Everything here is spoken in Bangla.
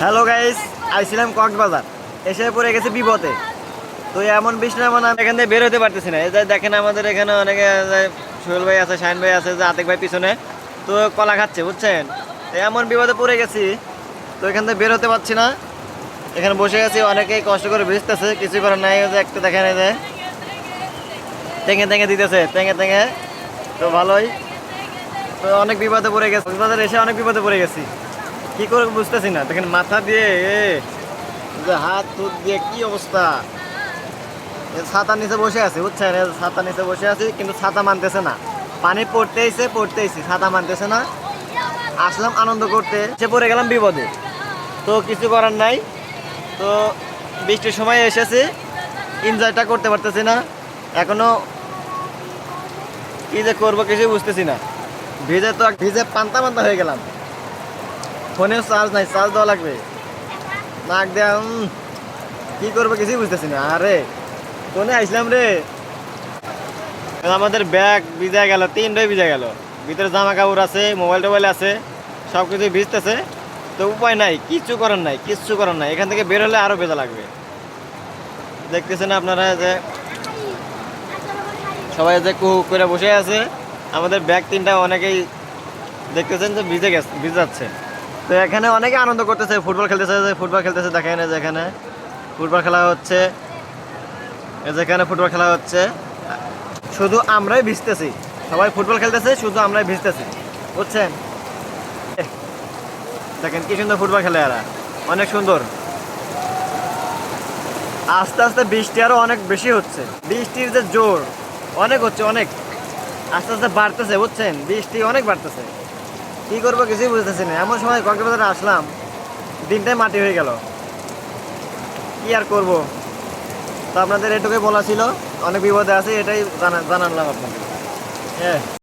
হ্যালো গাইস আইছিলাম কক্সবাজার। এসে পড়ে গেছে বিপদে। তো এমন বৃষ্টি এমন আমি এখান থেকে বের হতে পারতেছি না। এই দেখেন আমাদের এখানে অনেকে সোহেল ভাই আছে, শাহিন ভাই আছে, যে আতিক ভাই পিছনে, তো কলা খাচ্ছে, বুঝছেন? এমন বিপদে পড়ে গেছি, তো এখান থেকে বের হতে পারছি না। এখানে বসে গেছি অনেকেই কষ্ট করে ভিজতেছে কিছু করার নাই। যে একটু দেখেন, এই যে টেঙে টেঙে দিতেছে, টেঙে টেঙে। তো ভালোই। তো অনেক বিপদে পড়ে গেছে। কক্সবাজার এসে অনেক বিপদে পড়ে গেছি। কি করে বুঝতেছি না? দেখেন মাথা দিয়ে হাত তুত দিয়ে কি অবস্থা? এ ছাতার নিচে বসে আছি, বুঝছেন? এ ছাতার নিচে বসে আছি, কিন্তু ছাতা মানতেছে না। পানি পড়তেইছে, পড়তেইছি, ছাতা মানতেছে না। আসলাম আনন্দ করতে। সে পড়ে গেলাম বিপদে। তো কিছু করার নাই। তো বৃষ্টির সময় এসেছি এনজয়টা করতে পারতেছি না। এখনও কি যে করব কিছুই বুঝতেছি না। ভিজে তো ভিজে পান্তা পান্তা হয়ে গেলাম। ফোনেও চার্জ নাই, চার্জ দেওয়া লাগবে। নাক দেয়া কি করব কিছুই বুঝতেছি না। আরে, ফোনে আসলাম রে। আমাদের ব্যাগ ভিজা গেল, তিনটাই ভিজা গেল। ভিতরে জামা কাপড় আছে, মোবাইল টোবাইল আছে সব কিছু ভিজতেছে। তো উপায় নাই, কিচ্ছু করার নাই, কিচ্ছু করার নাই। এখান থেকে বের হলে আরও ভেজা লাগবে। দেখতেছেন আপনারা যে সবাই যে কুহু করে বসে আছে, আমাদের ব্যাগ তিনটা অনেকেই দেখতেছেন যে ভিজে গেছে, ভিজাচ্ছে। তো এখানে অনেকে আনন্দ করতেছে, ফুটবল খেলতেছে ফুটবল খেলতেছে, দেখেন যে এখানে। ফুটবল খেলা হচ্ছে, এই যে এখানে ফুটবল খেলা হচ্ছে। শুধু আমরাই ভিজতেছি। সবাই ফুটবল খেলতেছে, শুধু আমরাই ভিজতেছি। বুঝছেন? দেখেন কি সুন্দর ফুটবল খেলে এরা। অনেক সুন্দর। আস্তে আস্তে বৃষ্টি আরও অনেক বেশি হচ্ছে। বৃষ্টির যে জোর, অনেক হচ্ছে, অনেক। আস্তে আস্তে বাড়তেছে, বুঝছেন? বৃষ্টি অনেক বাড়তেছে। কি করব কিছুই বুঝতেছি না। এমন সময় কক্সবাজারে আসলাম। দিনটাই মাটি হয়ে গেল। কি আর করব? তো আপনাদের এটুকুই বলা ছিল। অনেক বিপদে আছে, এটাই জানা জানালাম আপনাদের। হ্যাঁ।